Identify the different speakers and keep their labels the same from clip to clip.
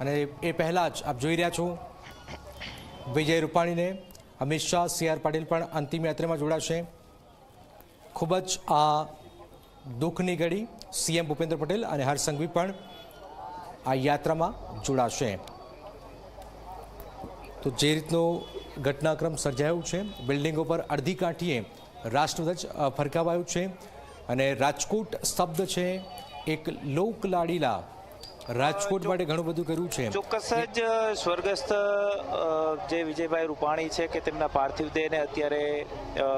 Speaker 1: અને એ પહેલાં જ આપ જોઈ રહ્યા છો વિજય રૂપાણીને. અમિત શાહ, સી આર પાટીલ પણ અંતિમ યાત્રામાં જોડાશે. ખૂબ જ આ દુઃખની ઘડી સીએમ ભૂપેન્દ્ર પટેલ અને હરસંઘવી પણ આ યાત્રામાં જોડાશે. તો જે રીતનો ઘટનાક્રમ સર્જાયો છે, બિલ્ડિંગો પર અડધી કાંઠીએ રાષ્ટ્રધ્વજ ફરકાવાયો છે અને રાજકોટ શબ્દ છે એક લોકલાડીલા રાજકોટ માટે ઘણું બધું કર્યું છે
Speaker 2: ચોક્કસ જ સ્વર્ગસ્થ જે વિજયભાઈ રૂપાણી છે કે તેમના પાર્થિવ દેહને અત્યારે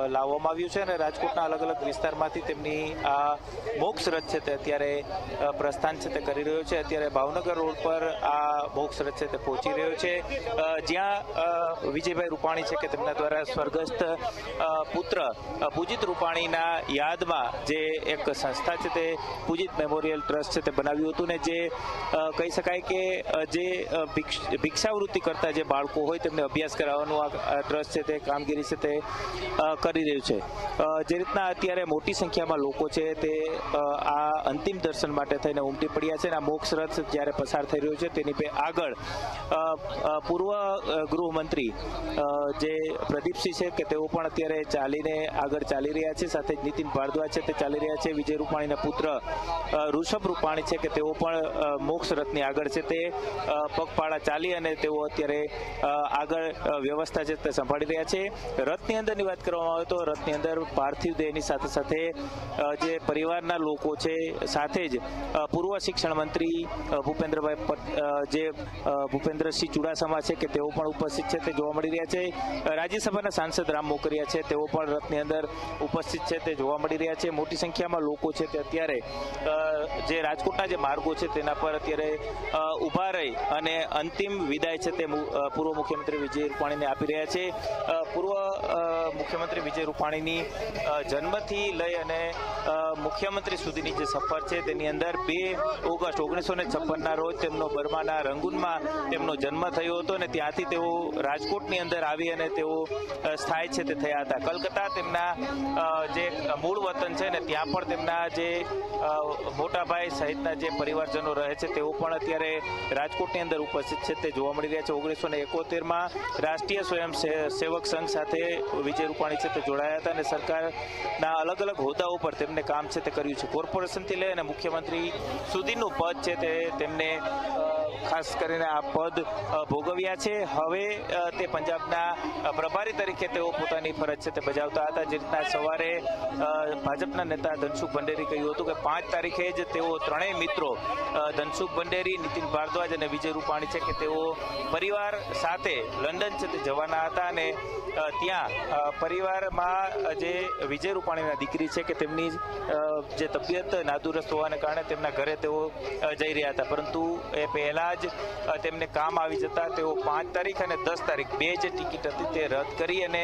Speaker 2: લાવવામાં આવ્યું છે અને રાજકોટના અલગ અલગ વિસ્તારમાંથી તેમની આ મોક્ષ રથ છે તે અત્યારે પ્રસ્થાન છે તે કરી રહ્યો છે. અત્યારે ભાવનગર રોડ પર આ મોક્ષ રથ છે તે પહોંચી રહ્યો છે. જ્યાં વિજયભાઈ રૂપાણી છે કે તેમના દ્વારા સ્વર્ગસ્થ પુત્ર પૂજિત રૂપાણીના યાદમાં જે એક સંસ્થા છે તે પૂજિત મેમોરિયલ ટ્રસ્ટ છે તે બનાવ્યું હતું ને જે કહી શકાય કે જે ભિક્ષ- ભિક્ષાવૃત્તિ કરતા જે બાળકો હોય તેમને અભ્યાસ કરાવવાનું આ ટ્રસ્ટ છે તે, કામગીરી છે તે કરી રહ્યું છે. જે રીતના અત્યારે મોટી સંખ્યામાં લોકો છે તે આ અંતિમ દર્શન માટે થઈને ઉમટી પડ્યા છે અને આ મોક્ષ રથ જ્યારે પસાર થઈ રહ્યો છે તેની આગળ પૂર્વ ગૃહમંત્રી જે પ્રદીપસિંહ છે કે તેઓ પણ અત્યારે ચાલીને આગળ ચાલી રહ્યા છે, સાથે જ નીતિન ભારદ્વાજ છે તે ચાલી રહ્યા છે, વિજય રૂપાણીના પુત્ર ઋષભ રૂપાણી છે કે તેઓ પણ મોક્ષ રથની આગળ છે તે પગપાળા ચાલી અને તેઓ અત્યારે આગળ વ્યવસ્થા છે તે સંભાળી રહ્યા છે. રથની અંદરની વાત કરવામાં આવે તો રથની અંદર પાર્થિવ દેહની સાથે સાથે જે પરિવારના લોકો છે સાથે જ પૂર્વ શિક્ષણ મંત્રી ભૂપેન્દ્રભાઈ જે ભૂપેન્દ્રસિંહ ચુડાસમા છે કે તેઓ પણ ઉપસ્થિત છે તે જોવા મળી રહ્યા છે. રાજ્યસભાના સાંસદ રામ મોકરિયા છે તેઓ પણ રથની અંદર ઉપસ્થિત છે તે જોવા મળી રહ્યા છે. મોટી સંખ્યામાં લોકો છે તે અત્યારે જે રાજકોટના જે માર્ગો છે તેના પર અત્યારે ઊભા રહી અને અંતિમ વિદાય છે તે પૂર્વ મુખ્યમંત્રી વિજય રૂપાણીને આપી રહ્યા છે. પૂર્વ મુખ્યમંત્રી વિજય રૂપાણીની જન્મથી લઈ અને મુખ્યમંત્રી સુધીની જે સફર છે તેની અંદર બે ઓગસ્ટ ઓગણીસો ને છપ્પનના રોજ તેમનો બર્માના રંગૂનમાં તેમનો જન્મ થયો હતો અને ત્યાંથી તેઓ રાજકોટની અંદર આવી અને તેઓ સ્થાયી છે તે થયા હતા. કલકત્તા તેમના જે મૂળ વતન છે ને ત્યાં પણ તેમના જે મોટાભાઈ સહિતના જે પરિવારજનો રહે છે તેઓ પણ અત્યારે રાજકોટની અંદર ઉપસ્થિત છે. તે જોવા મળી રહ્યા છે. ઓગણીસો ને એકોતેરમાં રાષ્ટ્રીય સ્વયં સેવક સંઘ સાથે વિજય રૂપાણી છે તે જોડાયા હતા અને સરકારના અલગ અલગ હોદ્દાઓ પર તેમને કામ છે તે કર્યું છે. કોર્પોરેશનથી લઈ અને મુખ્યમંત્રી સુધીનું પદ છે તે તેમને ખાસ કરીને આ પદ ભોગવ્યા છે. હવે તે પંજાબના પ્રભારી તરીકે તેઓ પોતાની ફરજ છે તે બજાવતા હતા. જે રીતના સવારે ભાજપના નેતા ધનસુખ ભંડેરી કહ્યું હતું કે પાંચ તારીખે જ તેઓ ત્રણેય મિત્રો ધનસુખ ભંડેરી, નીતિન ભારદ્વાજ અને વિજય રૂપાણી છે કે તેઓ પરિવાર સાથે લંડન છે તે જવાના હતા અને ત્યાં પરિવારમાં જે વિજય રૂપાણીના દીકરી છે કે તેમની જે તબિયત નાદુરસ્ત હોવાને કારણે તેમના ઘરે તેઓ જઈ રહ્યા હતા. પરંતુ એ પહેલા જ તેમને કામ આવી જતા તેઓ પાંચ તારીખ અને દસ તારીખ બે જે ટિકિટ હતી તે રદ કરી અને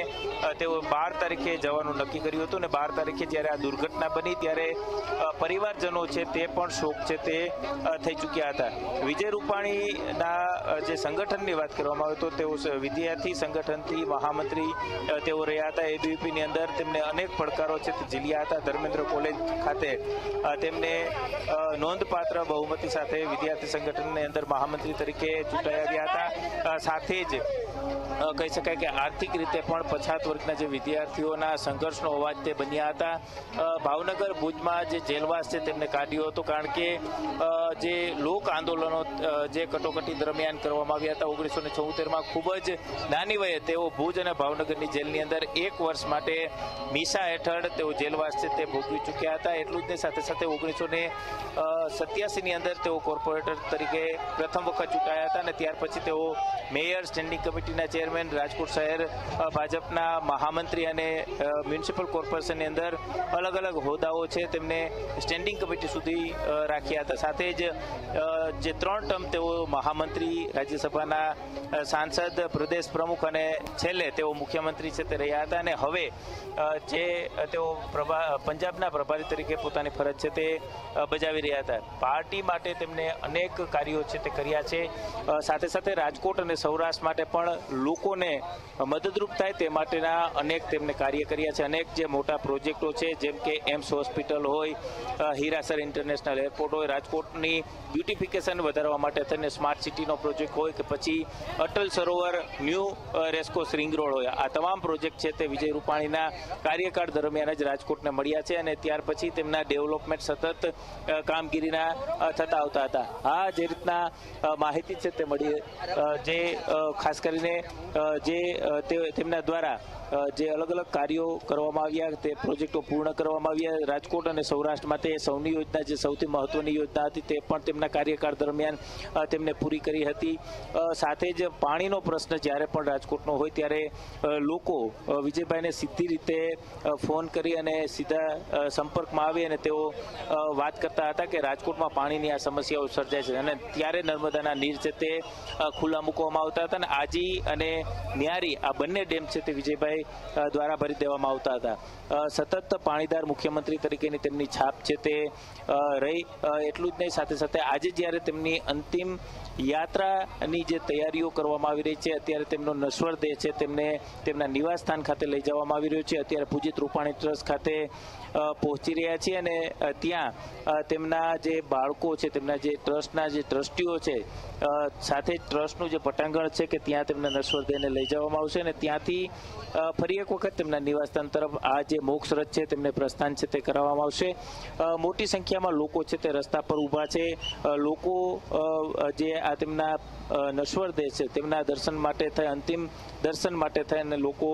Speaker 2: તેઓ બાર તારીખે જવાનું નક્કી કર્યું હતું અને બાર તારીખે જ્યારે આ દુર્ઘટના બની ત્યારે પરિવારજનો છે તે પણ શોક છે તે થઈ ચૂક્યા હતા. વિજય રૂપાણીના જે સંગઠનની વાત કરવામાં આવે તો તેઓ વિદ્યાર્થી સંગઠનથી મહામંત્રી તેઓ રહ્યા હતા. એબીવીપીની અંદર તેમને અનેક પડકારો છે તે ઝીલ્યા હતા. ધર્મેન્દ્ર કોલેજ ખાતે તેમને નોંધપાત્ર બહુમતી સાથે વિદ્યાર્થી સંગઠનની અંદર મહામંત્રી તરીકે ચૂંટાઈ આવ્યા હતા. સાથે જ કહી શકાય કે આર્થિક રીતે પણ પછાત વર્ગના જે વિદ્યાર્થીઓના સંઘર્ષનો અવાજ તે બન્યા હતા. ભાવનગર ભુજમાં જે જેલવાસ છે તેમને કાઢ્યો હતો કારણ કે જે લોક આંદોલનો જે કટોકટી દરમિયાન કરવામાં આવ્યા હતા ઓગણીસો ને છોતેરમાં ખૂબ જ નાની વયે તેઓ ભુજ અને ભાવનગરની જેલની અંદર એક વર્ષ માટે મીસા હેઠળ તેઓ જેલવાસ છે તે ભોગવી ચૂક્યા હતા. એટલું જ ને સાથે સાથે ઓગણીસો ને સત્યાસીની અંદર તેઓ કોર્પોરેટર તરીકે પ્રથમ વખત ચૂંટાયા હતા અને ત્યાર પછી તેઓ મેયર સ્ટેન્ડિંગ કમિટીના ચેરમેન, રાજકોટ શહેર ભાજપના મહામંત્રી અને મ્યુનિસિપલ કોર્પોરેશનની અંદર અલગ અલગ હોદ્દાઓ છે તેમને સ્ટેન્ડિંગ કમિટી સુધી રાખ્યા હતા. સાથે જ જે ત્રણ ટર્મ તેઓ મહામંત્રી, રાજ્યસભાના સાંસદ, પ્રદેશ પ્રમુખ અને છેલ્લે તેઓ મુખ્યમંત્રી છે તે રહ્યા હતા અને હવે જે તેઓ પ્રભા પંજાબના પ્રભારી તરીકે પોતાની ફરજ છે તે બજાવી રહ્યા હતા. પાર્ટી માટે તેમને અનેક કાર્યો છે તે કર્યા છે. સાથે સાથે રાજકોટ અને સૌરાષ્ટ્ર માટે પણ લોકોને મદદરૂપ થાય તે માટેના અનેક તેમને કાર્ય કર્યા છે. અનેક જે મોટા પ્રોજેક્ટો છે, જેમ કે એમ્સ હોસ્પિટલ હોય હીરાસર ઇન્ટરનેશનલ એરપોર્ટ હોય, રાજકોટની બ્યુટિફિકેશન વધારવા માટે થઈને સ્માર્ટ સિટીનો પ્રોજેક્ટ હોય કે પછી Atal Sarovar new racecourse ring road હોય. આ તમામ પ્રોજેક્ટ છે તે વિજય રૂપાણીના કાર્યકાળ દરમિયાન જ રાજકોટને મળ્યા છે અને ત્યાર પછી તેમના ડેવલપમેન્ટ સતત કામગીરીના થતા આવતા હતા. આ જે રીતના માહિતી છે તે મળી જે ખાસ કરીને જે તે, તેમના દ્વારા જે અલગ અલગ કાર્યો કરવામાં આવ્યા, તે પ્રોજેક્ટો પૂર્ણ કરવામાં આવ્યા. રાજકોટ અને સૌરાષ્ટ્ર માટે સૌની યોજના, જે સૌથી મહત્વની યોજના હતી, તે પણ તેમના કાર્યકાળ દરમિયાન તેમને પૂરી કરી હતી. સાથે જ પાણીનો પ્રશ્ન જ્યારે પણ રાજકોટનો હોય, ત્યારે લોકો વિજયભાઈને સીધી રીતે ફોન કરી અને સીધા સંપર્કમાં આવી અને તેઓ વાત કરતા હતા કે રાજકોટમાં પાણીની આ સમસ્યાઓ સર્જાય છે. અને ત્યારે નર્મદાના નીર છે તે ખુલ્લા મૂકવામાં આવતા હતા અને આજી અને ન્યારી આ બંને ડેમ છે તે વિજયભાઈ દ્વારા ભરી દેવામાં આવતા હતા. સતત પાણીદાર મુખ્યમંત્રી તરીકેની તેમની છાપ છે તે રહી એટલું જ નહીં, સાથે સાથે આજે જ્યારે તેમની અંતિમ યાત્રાની જે તૈયારીઓ કરવામાં આવી રહી છે, અત્યારે તેમનો નશ્વર દેહ છે, તેમને તેમના નિવાસસ્થાન ખાતે લઈ જવામાં આવી રહ્યો છે, અત્યારે પૂજિત રૂપાણી ટ્રસ્ટ ખાતે પહોંચી રહ્યા છીએ અને ત્યાં તેમના જે બાળકો છે, તેમના જે ટ્રસ્ટના જે ટ્રસ્ટીઓ છે સાથે ટ્રસ્ટનું જે પટાંગણ છે કે ત્યાં તેમના નશ્વર દેહને લઈ જવામાં આવશે અને ત્યાંથી ફરી એક વખત તેમના નિવાસસ્થાન તરફ આ જે મોક્ષ રથ છે, તેમને પ્રસ્થાન છે તે કરાવવામાં આવશે. મોટી સંખ્યામાં લોકો છે તે રસ્તા પર ઊભા છે. લોકો જે આ તેમના નશ્વર દેહ છે, તેમના દર્શન માટે થઈ અંતિમ દર્શન માટે થઈ અને લોકો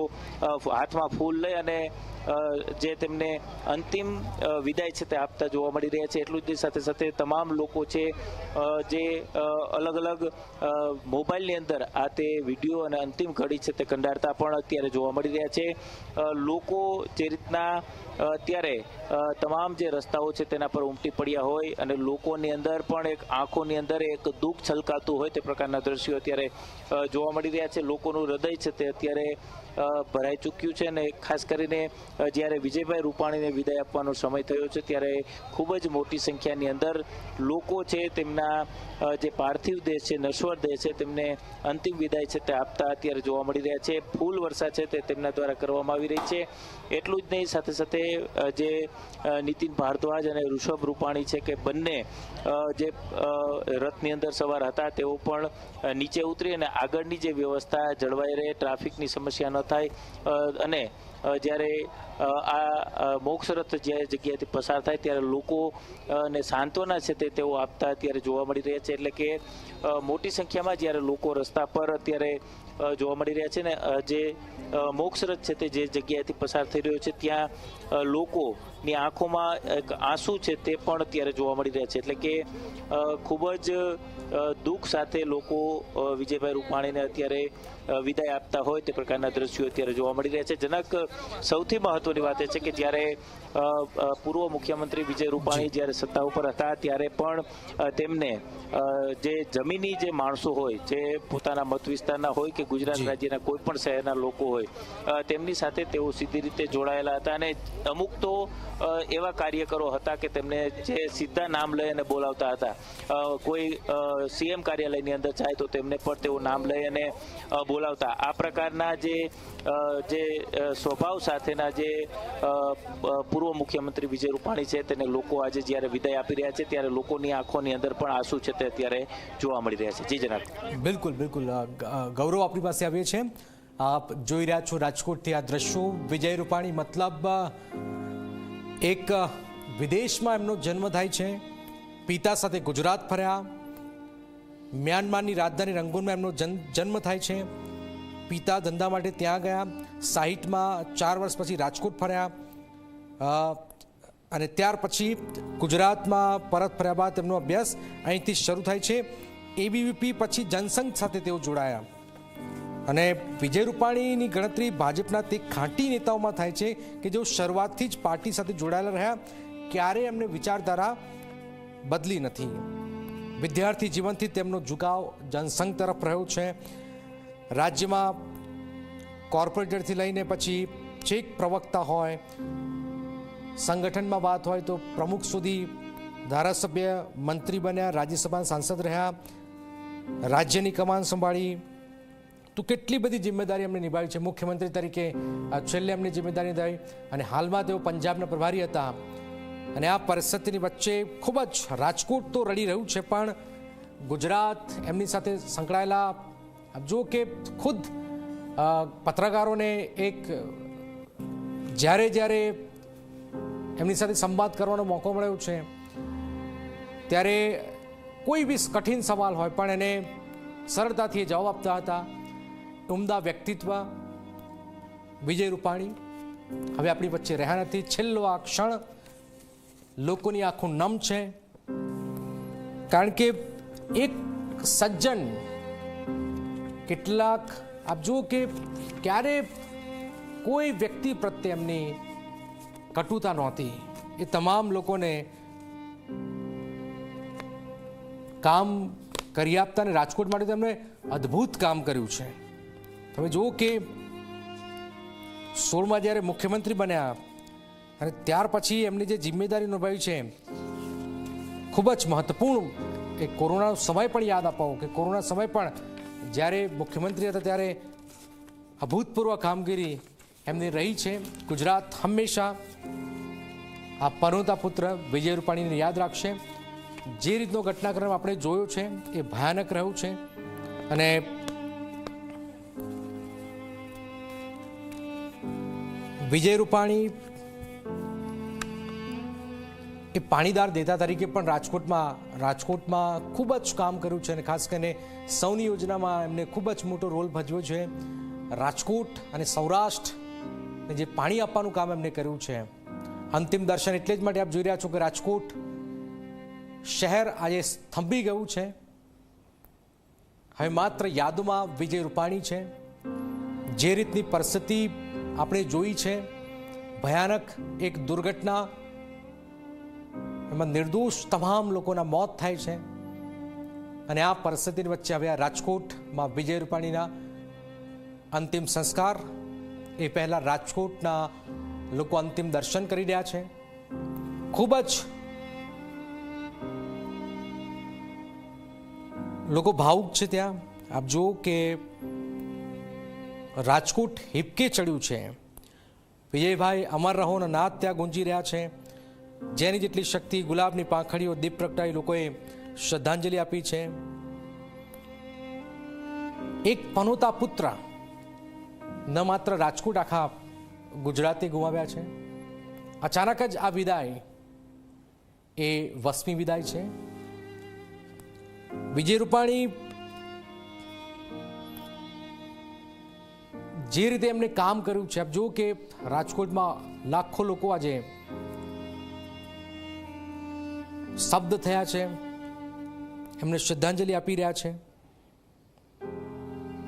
Speaker 2: હાથમાં ફૂલ લઈ અને જે તેમને અંતિમ વિદાય છે તે આપતા જોવા મળી રહ્યા છે. એટલું જ સાથે સાથે તમામ લોકો છે જે અલગ અલગ મોબાઈલની અંદર આ તે વીડિયો અને અંતિમ ઘડી છે તે કંડારતા પણ અત્યારે જોવા મળી રહ્યા છે. લોકો જે રીતના અ, અત્યારે તમામ જે રસ્તાઓ છે તેના પર ઉમટી પડ્યા હોય અને લોકોની અંદર પણ એક આંખોની અંદર એક દુઃખ છલકાતું હોય તે પ્રકારના દ્રશ્યો અત્યારે જોવા મળી રહ્યા છે. લોકોનું હૃદય છે તે અત્યારે ભરાઈ ચૂક્યું છે અને ખાસ કરીને જ્યારે વિજયભાઈ રૂપાણીને વિદાય આપવાનો સમય થયો છે ત્યારે ખૂબ જ મોટી સંખ્યાની અંદર લોકો છે તેમના જે પાર્થિવ દેહ છે નશ્વર દેહ છે તેમને અંતિમ વિદાય છે તે આપતા અત્યારે જોવા મળી રહ્યા છે. ફૂલ વર્ષા છે તે તેમના દ્વારા કરવામાં આવી રહી છે. એટલું જ નહીં સાથે સાથે જે નીતિન ભારદ્વાજ અને ઋષભ રૂપાણી છે કે બંને જે રથની અંદર સવાર હતા, તેઓ પણ નીચે ઉતરી અને આગળની જે વ્યવસ્થા જળવાઈ રહે, ટ્રાફિકની સમસ્યા ન થાય અને જ્યારે આ મોક્ષરથ મોક્ષ રથ જે જગ્યાએથી પસાર થાય, ત્યારે લોકો અને સાંત્વના છે તે તેઓ આપતા અત્યારે જોવા મળી રહ્યા છે. એટલે કે મોટી સંખ્યામાં જ્યારે લોકો રસ્તા પર અત્યારે જોવા મળી રહ્યા છે ને જે મોક્ષરથ મોક્ષ રથ છે તે જે જગ્યાએથી પસાર થઈ રહ્યો છે, ત્યાં લોકોની આંખોમાં એક આંસુ છે તે પણ અત્યારે જોવા મળી રહ્યા છે. એટલે કે ખૂબ જ દુઃખ સાથે લોકો વિજયભાઈ રૂપાણીને અત્યારે વિદાય આપતા હોય તે પ્રકારના દ્રશ્યો અત્યારે જોવા મળી રહ્યા છે. જનક સૌથી મહત્વની વાત એ છે કે જ્યારે પૂર્વ મુખ્યમંત્રી વિજય રૂપાણી જ્યારે સત્તા ઉપર હતા ત્યારે પણ તેમને જે જમીની જે માણસો હોય જે પોતાના મત વિસ્તારના હોય કે ગુજરાત રાજ્યના કોઈ પણ શહેરના લોકો હોય તેમની સાથે તેઓ સીધી રીતે જોડાયેલા હતા અને અમુક તો એવા કાર્યકરો હતા કે તેમને જે સીધા નામ લઈ અને બોલાવતા હતા. કોઈ સીએમ કાર્યાલયની અંદર જાય તો તેમને પણ તેઓ નામ લઈ અને બોલાવતા. આ પ્રકારના જે જે સ્વભાવ સાથેના જે પૂર્વ મુખ્યમંત્રી વિજય રૂપાણી છે તેને લોકો આજે જ્યારે વિદાય આપી રહ્યા છે ત્યારે લોકોની આંખોની અંદર પણ આંસુ છે તે અત્યારે જોવા મળી રહ્યા છે. જી જનાબ.
Speaker 1: બિલકુલ બિલકુલ. ગૌરવ આપણી પાસે આવીએ છે. આપ જોઈ રહ્યા છો રાજકોટથી આ દ્રશ્યો. વિજય રૂપાણી, મતલબ, એક વિદેશમાં એમનો જન્મ થાય છે. પિતા સાથે ગુજરાત ફર્યા. મ્યાનમારની રાજધાની રંગૂનમાં એમનો જન્મ થાય છે. પિતા ધંધા માટે ત્યાં ગયા. સાહીઠમાં ચાર વર્ષ પછી રાજકોટ ફર્યા. અને ત્યાર પછી ગુજરાતમાં પરત ફર્યા બાદ તેમનો અભ્યાસ અહીંથી શરૂ થાય છે. એબીવીપી પછી જનસંઘ સાથે તેઓ જોડાયા. અને વિજય રૂપાણીની ગણતરી ભાજપના તે ખાંટી નેતાઓમાં થાય છે કે જેઓ શરૂઆતથી જ પાર્ટી સાથે જોડાયેલા રહ્યા, ક્યારેય એમને વિચારધારા બદલી નથી. વિદ્યાર્થી જીવનથી તેમનો ઝુકાવ જનસંઘ તરફ રહ્યો છે. રાજ્યમાં કોર્પોરેટરથી લઈને પછી છેક પ્રવક્તા હોય, સંગઠનમાં વાત હોય તો પ્રમુખ સુધી ધારાસભ્ય, મંત્રી બન્યા, રાજ્યસભાના સાંસદ રહ્યા, રાજ્યની કમાન સંભાળી તો કેટલી બધી જિમ્મેદારી એમને નિભાવી છે? મુખ્યમંત્રી તરીકે છેલ્લે એમની જિમ્મેદારી નિભાવી અને હાલમાં તેઓ પંજાબના પ્રભારી હતા. અને આ પરિસ્થિતિની વચ્ચે ખૂબ જ રાજકોટ તો રડી રહ્યું છે, પણ ગુજરાત એમની સાથે સંકળાયેલા જો કે ખુદ પત્રકારોને એક જ્યારે જ્યારે એમની સાથે સંવાદ કરવાનો મોકો મળ્યો છે, ત્યારે કોઈ બી કઠિન સવાલ હોય, પણ એને સરળતાથી જવાબ આપતા હતા. ઉમદા વ્યક્તિત્વ, વિજય રૂપાણી. હવે આપણી વચ્ચે રહ્યા નથી છેલ્લો આ ક્ષણ લોકોની આંખું નમ છે. કારણ કે એક સજ્જન કેટલાક, આપ જુઓ કે ક્યારે કોઈ વ્યક્તિ પ્રત્યે એમની કટુતા નહોતી. એ તમામ લોકોને કામ કરી આપતા અને રાજકોટ માટે તેમણે અદ્ભુત કામ કર્યું છે. તમે જુઓ કે સોળમાં જ્યારે મુખ્યમંત્રી બન્યા અને ત્યાર પછી એમની જે જિમ્મેદારી નિભાવી છે, ખૂબ જ મહત્વપૂર્ણ એ કોરોનાનો સમય પણ યાદ અપાવો, કે કોરોના સમય પણ જ્યારે મુખ્યમંત્રી હતા ત્યારે અભૂતપૂર્વ કામગીરી એમની રહી છે. ગુજરાત હંમેશા આ પનોતા પુત્ર વિજય રૂપાણીને યાદ રાખશે. જે રીતનો ઘટનાક્રમ આપણે જોયો છે, એ ભયાનક રહ્યું છે અને વિજય રૂપાણી એ પાણીદાર દેતા તરીકે પણ રાજકોટમાં રાજકોટમાં ખૂબ જ કામ કર્યું છે અને ખાસ કરીને સૌની યોજનામાં એમને ખૂબ જ મોટો રોલ ભજવ્યો છે. રાજકોટ અને સૌરાષ્ટ્રને જે પાણી આપવાનું કામ એમને કર્યું છે. અંતિમ દર્શન એટલે જ માટે આપ જોઈ રહ્યા છો કે રાજકોટ શહેર આજે સ્તંભી ગયું છે. હવે માત્ર યાદોમાં વિજય રૂપાણી છે. જે રીતની પરિસ્થિતિ આપણે જોઈ છે ભયાનક એક દુર્ઘટના. એમાં નિર્દોષ તમામ લોકોના મોત થાય છે. અને આ પરિસ્થિતિની વચ્ચે હવે આ રાજકોટમાં વિજય રૂપાણીના અંતિમ સંસ્કાર. એ પહેલાં રાજકોટના લોકો અંતિમ દર્શન કરી રહ્યા છે. ખૂબ જ લોકો ભાવુક છે ત્યાં. આપ જુઓ કે રાજકોટ હિપકે ચડ્યું છે. વિજયભાઈ, અમર રહોના નાદ ત્યાં ગુંજી રહ્યા છે. જેની જેટલી શક્તિ ગુલાબની પાંખડીઓ દીપ પ્રગટાવી લોકોએ શ્રદ્ધાંજલિ આપી છે. એક પનોતા પુત્ર ન માત્ર રાજકોટ આખા ગુજરાતે ગુમાવ્યા છે. અચાનક જ આ વિદાય એ વસમી વિદાય છે. વિજય રૂપાણી જે રીતે એમને કામ કર્યું છે, આપ જુઓ કે રાજકોટમાં લાખો લોકો આજે શબ્દ થયા છે, એમને શ્રદ્ધાંજલિ આપી રહ્યા છે.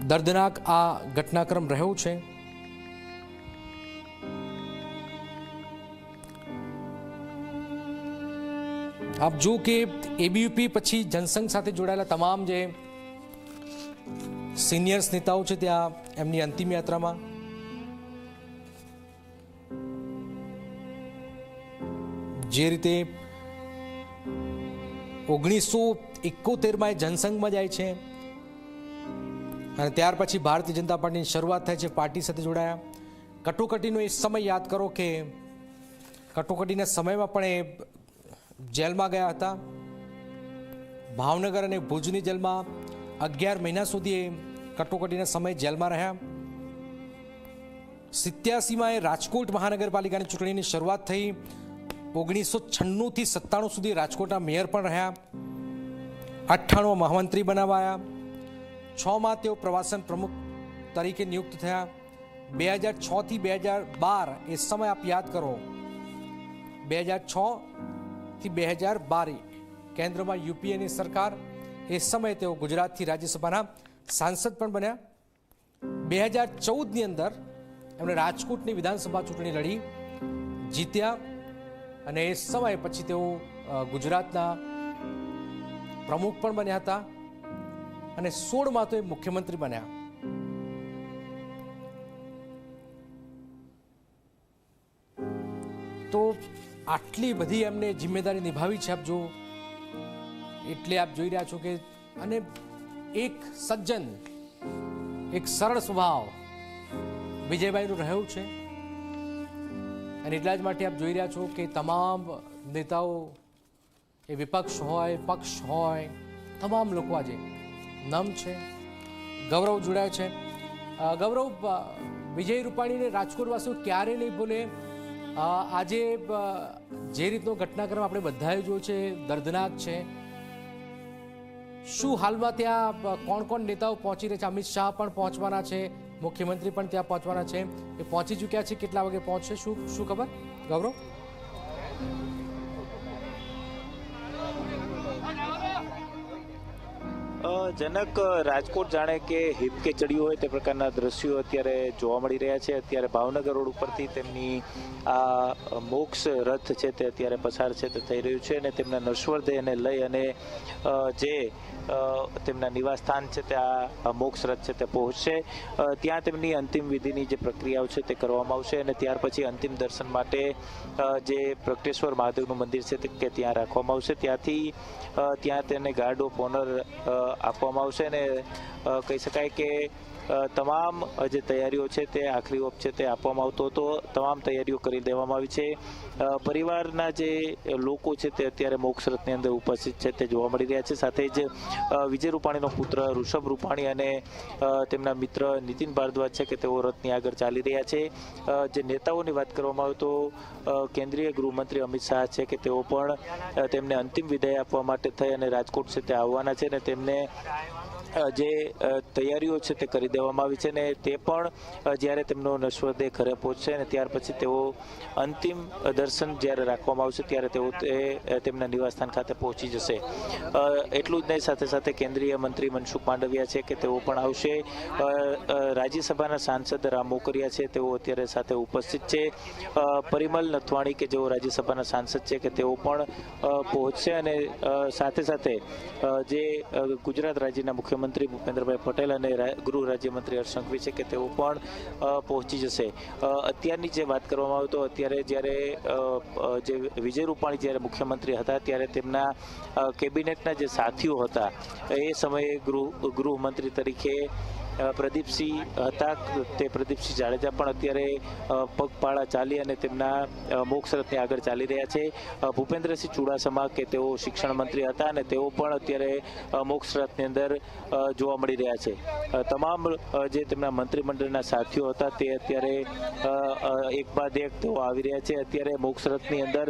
Speaker 1: દર્દનાક આ ઘટનાક્રમ રહ્યો છે. આપ જો કે એબીયુપી પછી જનસંઘ સાથે જોડાયેલા તમામ જે સિનિયર્સ નેતાઓ છે ત્યાં, એમની અંતિમ યાત્રામાં. જે રીતે ઓગણીસો એકોતેરમાં એ જનસંઘમાં જાય છે, અને ત્યાર પછી ભારતીય જનતા પાર્ટીની શરૂઆત થાય છે, પાર્ટી સાથે જોડાયા. કટોકટીનો એ સમય યાદ કરો કે કટોકટીના સમયમાં પણ એ જેલમાં ગયા હતા. ભાવનગર અને ભુજની જેલમાં અગિયાર મહિના સુધી એ કટોકટીના સમય જેલમાં રહ્યા સિત્યાસીમાં એ રાજકોટ મહાનગરપાલિકાની ચૂંટણીની શરૂઆત થઈ ઓગણીસો છન્નુંથી સત્તાણું સુધી રાજકોટના મેયર પણ રહ્યા અઠ્ઠાણું મહામંત્રી બનાવાયા છમાં તેઓ પ્રવાસન પ્રમુખ તરીકે નિયુક્ત થયા બે હજાર છથી બે હજાર બાર એ સમય આપ યાદ કરો બે હજાર છ થી બે હજાર બાર કેન્દ્રમાં યુપીએની સરકાર એ સમયે તેઓ ગુજરાતથી રાજ્યસભાના સાંસદ પણ બન્યા. બે હજાર ચૌદની અંદર એમણે રાજકોટની વિધાનસભા ચૂંટણી લડી, જીત્યા અને એ સમય પછી તેઓ ગુજરાતના પ્રમુખ પણ બન્યા હતા અને સોળમાં તો એ મુખ્યમંત્રી બન્યા. તો આટલી બધી એમને જિમ્મેદારી નિભાવી છે આપ જો એટલે આપ જોઈ રહ્યા છો કે અને એક સજ્જન, એક સરળ સ્વભાવ વિજયભાઈનું રહ્યું છે. અને એટલા જ માટે આપ જોઈ રહ્યા છો કે તમામ નેતાઓ, એ વિપક્ષ હોય, પક્ષ હોય, તમામ લોકો આજે નમ છે, ગૌરવ જોડાય છે. ગૌરવ વિજય રૂપાણીને રાજકોટવાસીઓ ક્યારે નહીં ભૂલે? આજે જે રીતનો ઘટનાક્રમ આપણે બધાએ જોયો છે, દર્દનાક છે. શું હાલમાં ત્યાં કોણ કોણ નેતાઓ પહોંચી રહ્યા છે? અમિત શાહ પણ પહોંચવાના છે, મુખ્યમંત્રી પણ ત્યાં પહોંચવાના છે. એ પહોંચી ચૂક્યા છે, કેટલા વાગે પહોંચશે? શું શું ખબર? ગૌરવ?
Speaker 2: જનક રાજકોટ જાણે કે હિપકે ચડ્યું હોય તે પ્રકારના દ્રશ્યો અત્યારે જોવા મળી રહ્યા છે. અત્યારે ભાવનગર રોડ ઉપરથી તેમની આ મોક્ષ રથ છે તે અત્યારે પસાર છે તે થઈ રહ્યું છે અને તેમના નશ્વરદેહને લઈ અને જે તેમના નિવાસસ્થાન છે તે આ મોક્ષ રથ છે તે પહોંચશે. ત્યાં તેમની અંતિમ વિધિની જે પ્રક્રિયાઓ છે તે કરવામાં આવશે અને ત્યાર પછી અંતિમ દર્શન માટે જે પ્રગટેશ્વર મહાદેવનું મંદિર છે તે ત્યાં રાખવામાં આવશે. ત્યાંથી ત્યાં તેને ગાર્ડ ઓફ ઓનર આપવામાં આવશે અને કહી શકાય કે તમામ જે તૈયારીઓ છે તે આખરી ઓપ છે તે આપવામાં આવતો હતો. તમામ તૈયારીઓ કરી દેવામાં આવી છે. પરિવારના જે લોકો છે તે અત્યારે મોક્ષ રથની અંદર ઉપસ્થિત છે તે જોવા મળી રહ્યા છે. સાથે જ વિજય રૂપાણીનો પુત્ર ઋષભ રૂપાણી અને તેમના મિત્ર નીતિન ભારદ્વાજ છે કે તેઓ રથની આગળ ચાલી રહ્યા છે. જે નેતાઓની વાત કરવામાં આવે તો કેન્દ્રીય ગૃહમંત્રી અમિત શાહ છે કે તેઓ પણ તેમને અંતિમ વિદાય આપવા માટે થઈ અને રાજકોટ છે તે આવવાના છે અને તેમને જે તૈયારીઓ છે તે કરી દેવામાં આવી છે ને તે પણ જ્યારે તેમનો નશ્વરદેહ ઘરે પહોંચશે અને ત્યાર પછી તેઓ અંતિમ દર્શન જ્યારે રાખવામાં આવશે ત્યારે તેઓ તે તેમના નિવાસસ્થાન ખાતે પહોંચી જશે. એટલું જ નહીં, સાથે સાથે કેન્દ્રીય મંત્રી મનસુખ માંડવિયા છે કે તેઓ પણ આવશે. રાજ્યસભાના સાંસદ રામ મોકરિયા છે, તેઓ અત્યારે સાથે ઉપસ્થિત છે. પરિમલ નથવાણી કે જેઓ રાજ્યસભાના સાંસદ છે કે તેઓ પણ પહોંચશે અને સાથે સાથે જે ગુજરાત રાજ્યના મુખ્યમંત્રી ભૂપેન્દ્રભાઈ પટેલ અને ગૃહ રાજ્યમંત્રી હર્ષ છે કે તેઓ પણ પહોંચી જશે. અત્યારની જે વાત કરવામાં આવે તો અત્યારે જ્યારે જે વિજય રૂપાણી જ્યારે મુખ્યમંત્રી હતા ત્યારે તેમના કેબિનેટના જે સાથીઓ હતા, એ સમયે ગૃહ, ગૃહમંત્રી તરીકે પ્રદીપસિંહ હતા. તે પ્રદીપસિંહ જાડેજા પણ અત્યારે પગપાળા ચાલી અને તેમના મોક્ષરથની આગળ ચાલી રહ્યા છે. ભૂપેન્દ્રસિંહ ચુડાસમા કે તેઓ શિક્ષણ મંત્રી હતા અને તેઓ પણ અત્યારે મોક્ષરથની અંદર જોવા મળી રહ્યા છે. તમામ જે તેમના મંત્રીમંડળના સાથીઓ હતા તે અત્યારે એક બાદ એક તેઓ આવી રહ્યા છે. અત્યારે મોક્ષરથની અંદર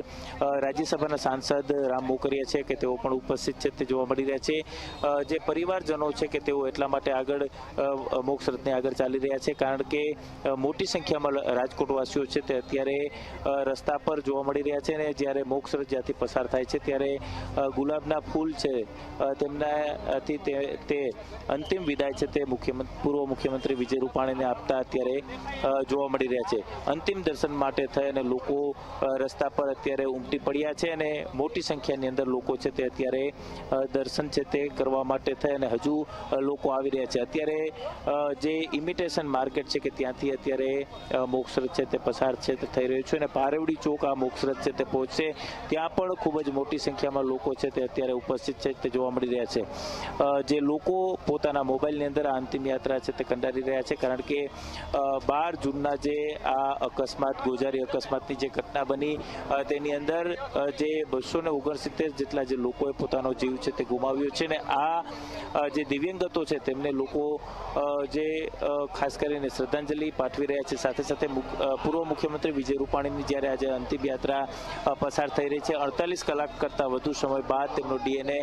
Speaker 2: રાજ્યસભાના સાંસદ રામ મોકરિયા છે કે તેઓ પણ ઉપસ્થિત છે તે જોવા મળી રહ્યા છે. જે પરિવારજનો છે કે તેઓ એટલા માટે આગળ મોક્ષ આગળ ચાલી રહ્યા છે. કારણ કે મોટી સંખ્યામાં રાજકોટવાસીઓ છે તે અત્યારે રસ્તા પર જોવા મળી રહ્યા છે અને જ્યારે મોક્ષ જ્યાંથી પસાર થાય છે ત્યારે ગુલાબના ફૂલ છે તેમનાથી તે તે અંતિમ વિદાય છે તે મુખ્યમંત્રી પૂર્વ મુખ્યમંત્રી વિજય રૂપાણીને આપતા અત્યારે જોવા મળી રહ્યા છે. અંતિમ દર્શન માટે થઈ અને લોકો રસ્તા પર અત્યારે ઉમટી પડ્યા છે અને મોટી સંખ્યાની અંદર લોકો છે તે અત્યારે દર્શન છે તે કરવા માટે થઈ અને હજુ લોકો આવી રહ્યા છે. અત્યારે જે ઇમિટેશન માર્કેટ છે કે ત્યાંથી અત્યારે મોક્ષરથ છે તે પસાર છે તે થઈ રહ્યું છે અને પારેવડી ચોક આ મોક્ષરથ છે તે પહોંચશે. ત્યાં પણ ખૂબ જ મોટી સંખ્યામાં લોકો છે તે અત્યારે ઉપસ્થિત છે, તે જોવા મળી રહ્યા છે. જે લોકો પોતાના મોબાઈલની અંદર આ અંતિમ યાત્રા છે તે કંડારી રહ્યા છે કારણ કે બાર જૂનના જે આ અકસ્માત ગોજારી અકસ્માતની જે ઘટના બની તેની અંદર જે બસો ને ઓગણસિત્તેર જેટલા જે લોકોએ પોતાનો જીવ છે તે ગુમાવ્યો છે ને આ જે દિવ્યંગતો છે તેમને લોકો જે ખાસ કરીને શ્રદ્ધાંજલિ પાઠવી રહ્યા છે. સાથે સાથે પૂર્વ મુખ્યમંત્રી વિજય રૂપાણીની જ્યારે આજે અંતિમ યાત્રા પસાર થઈ રહી છે, અડતાલીસ કલાક કરતાં વધુ સમય બાદ તેમનો ડીએનએ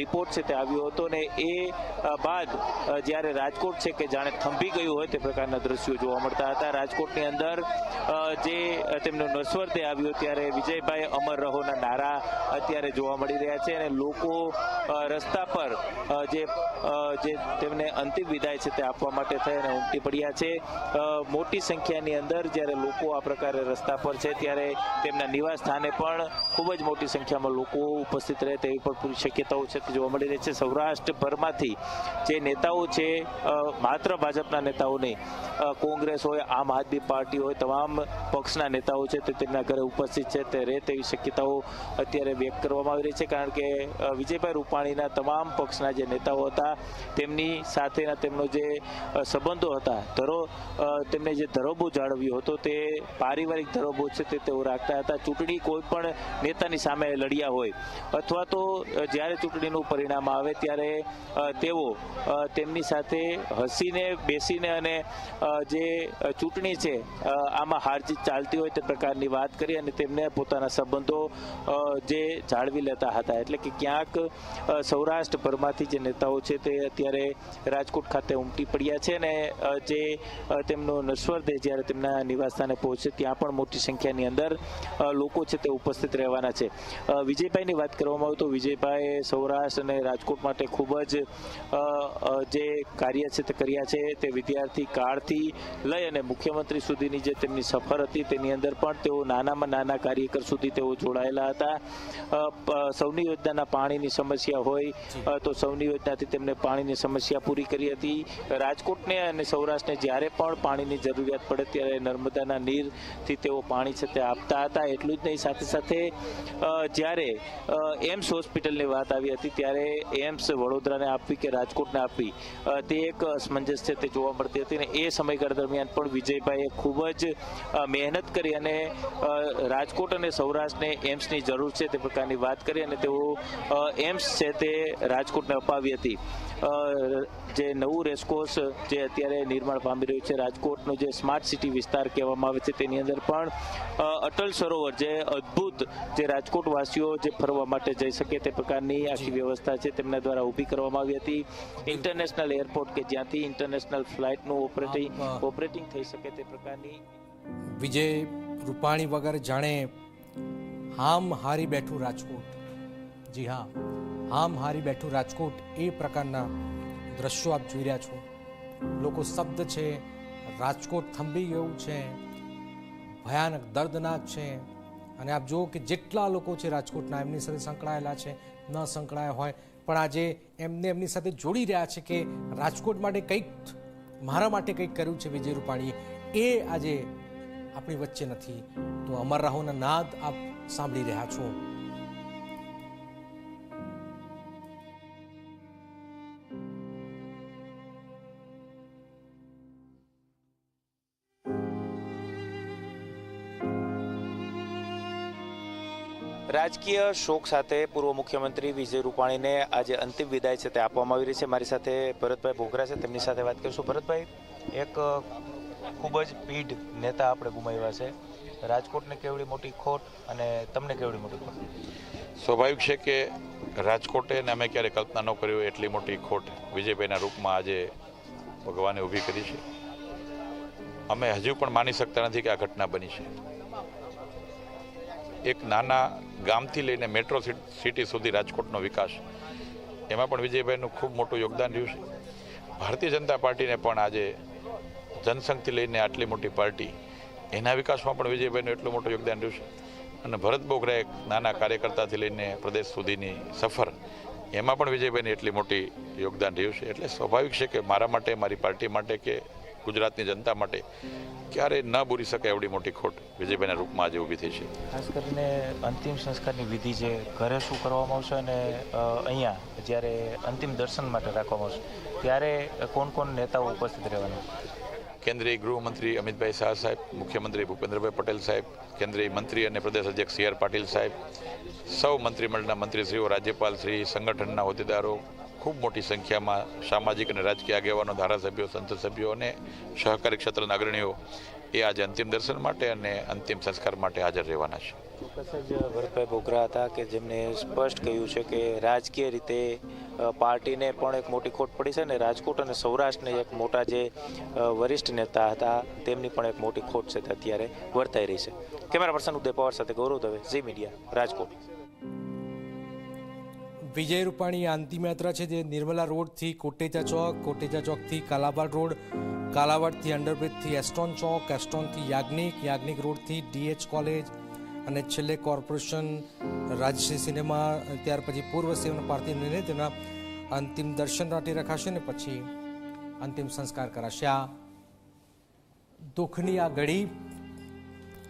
Speaker 2: રિપોર્ટ છે તે આવ્યો હતો ને એ બાદ જ્યારે રાજકોટ છે કે જાણે થંભી ગયું હોય તે પ્રકારના દ્રશ્યો જોવા મળતા હતા. રાજકોટની અંદર જે તેમનું નશ્વર તે આવ્યો ત્યારે વિજયભાઈ અમર રહોના નારા અત્યારે જોવા મળી રહ્યા છે અને લોકો રસ્તા પર જે તેમને અંતિમ વિદાય વિદાય છે તે આપવા માટે થઈ ઉમટી પડ્યા છે. મોટી સંખ્યાની અંદર જ્યારે લોકો આ પ્રકારે રસ્તા પર છે ત્યારે તેમના નિવાસ સ્થાને પણ ખૂબ જ મોટી સંખ્યામાં લોકો ઉપસ્થિત રહે તેવી પણ પૂરી શક્યતાઓ છે તે જોવા મળી રહી છે. સૌરાષ્ટ્રભરમાંથી જે નેતાઓ છે માત્ર ભાજપના નેતાઓ નહીં કોંગ્રેસ હોય, આમ આદમી પાર્ટી હોય, તમામ પક્ષના નેતાઓ છે તે તેમના ઘરે ઉપસ્થિત છે તે રહે તેવી શક્યતાઓ અત્યારે વ્યક્ત કરવામાં આવી રહી છે. કારણ કે વિજયભાઈ રૂપાણીના તમામ પક્ષના જે નેતાઓ હતા તેમની સાથેના તેમનો જે સંબંધો હતા, ધરો તેમને જે ધરોબો જાળવ્યો હતો તે પારિવારિક ધરોબો છે તે તેઓ રાખતા હતા. ચૂંટણી કોઈ પણ નેતાની સામે લડ્યા હોય અથવા તો જ્યારે ચૂંટણીનું પરિણામ આવે ત્યારે તેઓ તેમની સાથે હસીને, બેસીને અને જે ચૂંટણી છે આમાં હાર જીત ચાલતી હોય તે પ્રકારની વાત કરી અને તેમને પોતાના સંબંધો જે જાળવી લેતા હતા. એટલે કે ક્યાંક સૌરાષ્ટ્રભરમાંથી જે નેતાઓ છે તે અત્યારે રાજકોટ ખાતે ઉમટી પડ્યા છે અને જે તેમનો નશ્વર દેહ જ્યારે તેમના નિવાસસ્થાને પહોંચે ત્યાં પણ મોટી સંખ્યાની અંદર લોકો છે તે ઉપસ્થિત રહેવાના છે. વિજયભાઈની વાત કરવામાં આવે તો વિજયભાઈએ સૌરાષ્ટ્ર અને રાજકોટ માટે ખૂબ જ જે કાર્ય છે તે કર્યા છે તે વિદ્યાર્થી કાળથી લઈ અને મુખ્યમંત્રી સુધીની જે તેમની સફર હતી તેની અંદર પણ તેઓ નાનામાં નાના કાર્યકર સુધી તેઓ જોડાયેલા હતા. સૌની યોજનાના પાણીની સમસ્યા હોય તો સૌની યોજનાથી તેમને પાણીની સમસ્યા પૂરી કરી હતી. રાજકોટને અને સૌરાષ્ટ્રને જ્યારે પણ પાણીની જરૂરિયાત પડે ત્યારે નર્મદાના નીરથી તેઓ પાણી છે તે આપતા હતા. એટલું જ નહીં, સાથે સાથે જ્યારે એમ્સ હોસ્પિટલની વાત આવી હતી, ત્યારે એમ્સ વડોદરાને આપવી કે રાજકોટને આપવી તે એક અસમંજસ છે તે જોવા મળતી હતી અને એ સમયગાળા દરમિયાન પણ વિજયભાઈએ ખૂબ જ મહેનત કરી અને રાજકોટ અને સૌરાષ્ટ્રને એમ્સની જરૂર છે તે પ્રકારની વાત કરી અને તેઓ એમ્સ છે તે રાજકોટને અપાવી હતી. જે નવું રેસકોર્સ જે અત્યારે નિર્માણ પામી રહ્યું છે. રાજકોટનો જે સ્માર્ટ સિટી વિસ્તાર કહેવામાં આવે છે તેની અંદર પણ અટલ સરોવર જે અદ્ભુત જે રાજકોટ વાસીઓ જે ફરવા માટે જઈ શકે તે પ્રકારની આખી વ્યવસ્થા છે તેમના દ્વારા ઊભી કરવામાં આવી હતી. ઇન્ટરનેશનલ એરપોર્ટ કે જ્યાંથી ઇન્ટરનેશનલ ફ્લાઇટનું ઓપરેટિંગ ઓપરેટિંગ થઈ શકે તે પ્રકારની
Speaker 1: વિજય રૂપાણી વગર જાણે હામ હારી બેઠું રાજકોટ. જી હા હામ હારી બેઠું રાજકોટ એ પ્રકારના દ્રશ્યો આપ જોઈ રહ્યા છો. લોકો શબ્દ છે, રાજકોટ થંભી ગયું છે, ભયાનક દર્દનાક છે. અને આપ જુઓ કે જેટલા લોકો છે રાજકોટના, એમની સાથે સંકળાયેલા છે, ન સંકળાયા હોય, પણ આજે એમને એમની સાથે જોડી રહ્યા છે કે રાજકોટ માટે કંઈક, મારા માટે કંઈક કર્યું છે વિજય રૂપાણીએ. એ આજે આપણી વચ્ચે નથી. તો અમર રાહોના નાદ આપ સાંભળી રહ્યા છો.
Speaker 2: રાજકીય શોક સાથે પૂર્વ મુખ્યમંત્રી વિજય રૂપાણીને આજે અંતિમ વિદાય છે તે આપવામાં આવી રહી છે. મારી સાથે ભરતભાઈ ભોગરા છે. તેમની સાથે વાત કરીશું. ભરતભાઈ, એક ખૂબ જ પીઢ નેતા આપણે ગુમાવ્યા છે. રાજકોટને કેવડી મોટી ખોટ અને તમને કેવડી મોટી ખોટ?
Speaker 3: સ્વાભાવિક છે કે રાજકોટે ને અમે ક્યારે કલ્પના ન કરી હોય એટલી મોટી ખોટ વિજયભાઈના રૂપમાં આજે ભગવાને ઊભી કરી છે. અમે હજુ પણ માની શકતા નથી કે આ ઘટના બની છે. એક નાના ગામથી લઈને મેટ્રો સિટી સુધી રાજકોટનો વિકાસ. એમાં પણ વિજયભાઈનું ખૂબ મોટું યોગદાન રહ્યું છે. ભારતીય જનતા પાર્ટીને પણ આજે જનસંઘથી લઈને આટલી મોટી પાર્ટી, એના વિકાસમાં પણ વિજયભાઈનું એટલું મોટું યોગદાન રહ્યું છે. અને ભરત બોગરા એક નાના કાર્યકર્તાથી લઈને પ્રદેશ સુધીની સફર, એમાં પણ વિજયભાઈની એટલી મોટી યોગદાન રહ્યું છે. એટલે સ્વાભાવિક છે કે મારા માટે, મારી પાર્ટી માટે કે ગુજરાતની જનતા માટે ક્યારેય ન ભૂલી શકાય એવડી મોટી ખોટ વિજયભાઈના રૂપમાં આજે ઊભી થઈ છે.
Speaker 2: ખાસ કરીને અંતિમ સંસ્કારની વિધિ જે ઘરે શું કરવામાં આવશે અને અહીંયા જ્યારે અંતિમ દર્શન માટે રાખવામાં આવશે ત્યારે કોણ કોણ નેતાઓ ઉપસ્થિત રહેવાના?
Speaker 3: કેન્દ્રીય ગૃહમંત્રી અમિતભાઈ શાહ સાહેબ મુખ્યમંત્રી ભૂપેન્દ્રભાઈ પટેલ સાહેબ કેન્દ્રીય મંત્રી અને પ્રદેશ અધ્યક્ષ સી આર પાટીલ સાહેબ સૌ મંત્રીમંડળના મંત્રીશ્રીઓ રાજ્યપાલ શ્રી સંગઠનના હોદ્દેદારો ખૂબ મોટી સંખ્યામાં સામાજિક અને રાજકીય આગેવાનો, ધારાસભ્યો સંસદ સભ્યો અને સહકારી ક્ષેત્રના અગ્રણીઓ એ આજે અંતિમ દર્શન માટે અને અંતિમ સંસ્કાર માટે હાજર રહેવાના છે.
Speaker 2: ચોક્કસ જ ભરતભાઈ બોગરા હતા કે જેમને સ્પષ્ટ કહ્યું છે કે રાજકીય રીતે પાર્ટીને પણ એક મોટી ખોટ પડી છે અને રાજકોટ અને સૌરાષ્ટ્રને એક મોટા જે વરિષ્ઠ નેતા હતા તેમની પણ એક મોટી ખોટ છે અત્યારે વર્તાઈ રહી છે. કેમેરા પર્સન ઉદય પવાર સાથે ગૌરવ દવે, ઝી મીડિયા, રાજકોટ.
Speaker 1: વિજય રૂપાણી અંતિમ યાત્રા છે જે નિર્મલા રોડથી કોટેચા ચોક કોટેચા ચોકથી કાલાવાડ રોડ, કાલાવાડથી અંડરબ્રિજથી એસ્ટોન ચોક, એસ્ટોનથી યાજ્ઞિક યાજ્ઞિક રોડથી ડીએચ કોલેજ અને છેલ્લે કોર્પોરેશન રાજશ્રી સિનેમા, ત્યાર પછી પૂર્વ સેવન પાર્થિવ લઈને તેના અંતિમ દર્શન માટે રખાશે ને પછી અંતિમ સંસ્કાર કરાશે. આ દુઃખની આ ઘડી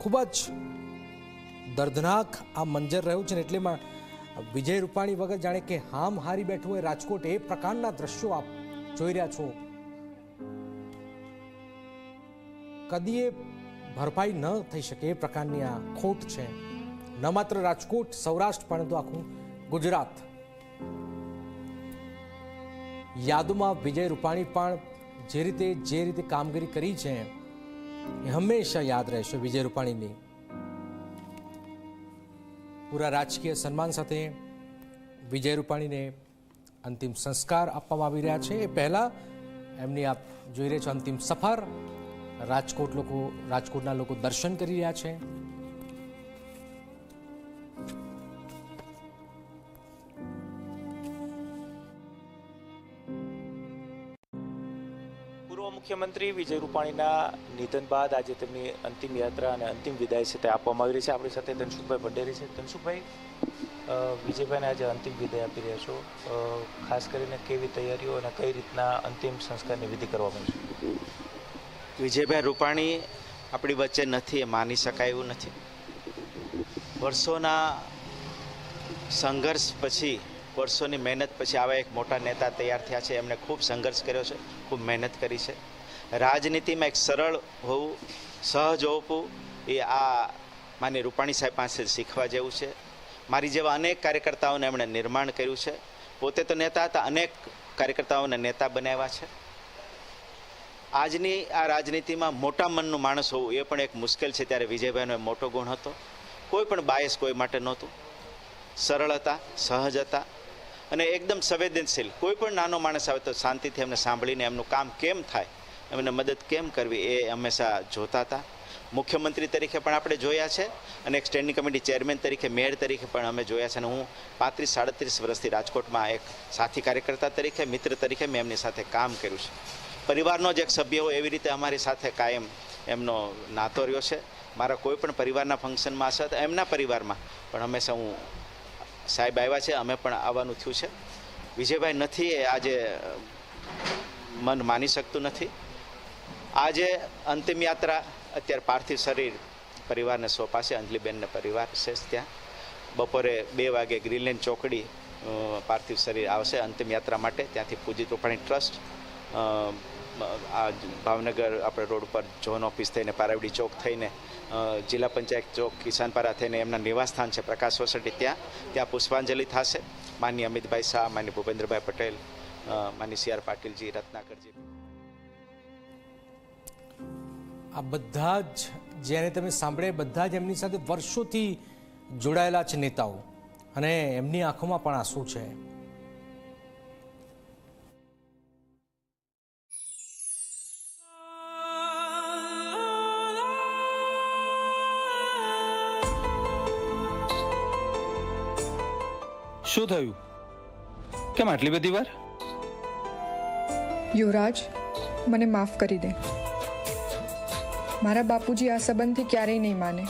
Speaker 1: ખૂબ જ દર્દનાક આ મંજર રહ્યું છે ને એટલે માં વિજય રૂપાણી વગર જાણે કે હામ હારી બેઠું હોય રાજકોટ, એ પ્રકારના દ્રશ્યો આપ જોઈ રહ્યા છો. કદી એ ભરપાઈ ન થઈ શકે એ પ્રકારની આ ખોટ છે. ન માત્ર રાજકોટ, સૌરાષ્ટ્ર પરંતુ આખું ગુજરાત. યાદોમાં વિજય રૂપાણી પણ જે રીતે જે રીતે કામગીરી કરી છે, એ હંમેશા યાદ રહેશે વિજય રૂપાણીની. પૂરા રાજકીય સન્માન સાથે વિજય રૂપાણીને અંતિમ સંસ્કાર આપવામાં આવી રહ્યા છે. એ પહેલાં એમની આપ જોઈ રહ્યા છો અંતિમ સફર. રાજકોટ લોકો, રાજકોટના લોકો દર્શન કરી રહ્યા છે.
Speaker 2: મુખ્યમંત્રી વિજય રૂપાણીના નિધન બાદ આજે તેમની અંતિમ યાત્રા અને અંતિમ વિદાય છે તે આપવામાં આવી રહી છે. આપણી સાથે ધનસુખભાઈ ભંડેરી છે. ધનસુખભાઈ વિજયભાઈને આજે અંતિમ વિદાય આપી રહ્યા છો. ખાસ કરીને કેવી તૈયારીઓ અને કઈ રીતના અંતિમ સંસ્કારની વિધિ કરવામાં આવશે
Speaker 4: વિજયભાઈ રૂપાણી આપણી વચ્ચે નથી, એ માની શકાય એવું નથી. વર્ષોના સંઘર્ષ પછી, વર્ષોની મહેનત પછી આવા એક મોટા નેતા તૈયાર થયા છે. એમણે ખૂબ સંઘર્ષ કર્યો છે. ખૂબ મહેનત કરી છે. રાજનીતિમાં એક સરળ હોવું, સહજ હોવું એ આ માની રૂપાણી સાહેબ પાસે શીખવા જેવું છે. મારી જેવા અનેક કાર્યકર્તાઓને એમણે નિર્માણ કર્યું છે. પોતે તો નેતા હતા, અનેક કાર્યકર્તાઓને નેતા બનાવ્યા છે. આજની આ રાજનીતિમાં મોટા મનનું માણસ હોવું એ પણ એક મુશ્કેલ છે. ત્યારે વિજયભાઈનો મોટો ગુણ હતો. કોઈ પણ બાયસ કોઈ માટે નહોતું. સરળ હતા, સહજ હતા. અને એકદમ સંવેદનશીલ. કોઈ પણ નાનો માણસ આવે તો શાંતિથી એમને સાંભળીને એમનું કામ કેમ થાય, એમને મદદ કેમ કરવી એ હંમેશા જોતા હતા. મુખ્યમંત્રી તરીકે પણ આપણે જોયા છે અને એક સ્ટેન્ડિંગ કમિટી ચેરમેન તરીકે, મેયર તરીકે પણ અમે જોયા છે અને હું પાંત્રીસ, સાડત્રીસ વર્ષથી રાજકોટમાં એક સાથી કાર્યકર્તા તરીકે, મિત્ર તરીકે મેં એમની સાથે કામ કર્યું છે. પરિવારનો જ એક સભ્ય હોય એવી રીતે અમારી સાથે કાયમ એમનો નાતો રહ્યો છે. મારા કોઈ પણ પરિવારના ફંક્શનમાં હશે તો એમના પરિવારમાં પણ હંમેશા હું સાહેબ આવ્યા છે, અમે પણ આવવાનું થયું છે. વિજયભાઈ નથી, એ આજે મન માની શકતું નથી. આજે અંતિમ યાત્રા, અત્યારે પાર્થિવ શરીર પરિવારને સોંપાશે, અંજલિબેનને પરિવાર છે ત્યાં. બપોરે બે વાગે ગ્રીનલેન્ડ ચોકડી પાર્થિવ શરીર આવશે અંતિમ યાત્રા માટે, ત્યાંથી પૂજિત રૂપાણી ટ્રસ્ટ આ ભાવનગર આપણે રોડ ઉપર ઝોન ઓફિસ થઈને પારાવડી ચોક થઈને જિલ્લા પંચાયત ચોક કિસાનપારા થઈને એમના નિવાસસ્થાન છે પ્રકાશ સોસાયટી ત્યાં. ત્યાં પુષ્પાંજલિ થશે. માન્ય અમિતભાઈ શાહ માન્ય ભૂપેન્દ્રભાઈ પટેલ માન્ય સી આર પાટીલજી, રત્નાકરજી.
Speaker 1: આ બધા જ, જેને તમે સાંભળે બધા જ એમની સાથે વર્ષોથી જોડાયેલા છે નેતાઓ. અને એમની આંખોમાં પણ આંસુ છે.
Speaker 5: શું થયું? કેમ આટલી બધી વાર?
Speaker 6: યુવરાજ, મને માફ કરી દે. મારા બાપુજી આ સંબંધથી ક્યારેય નહીં માને.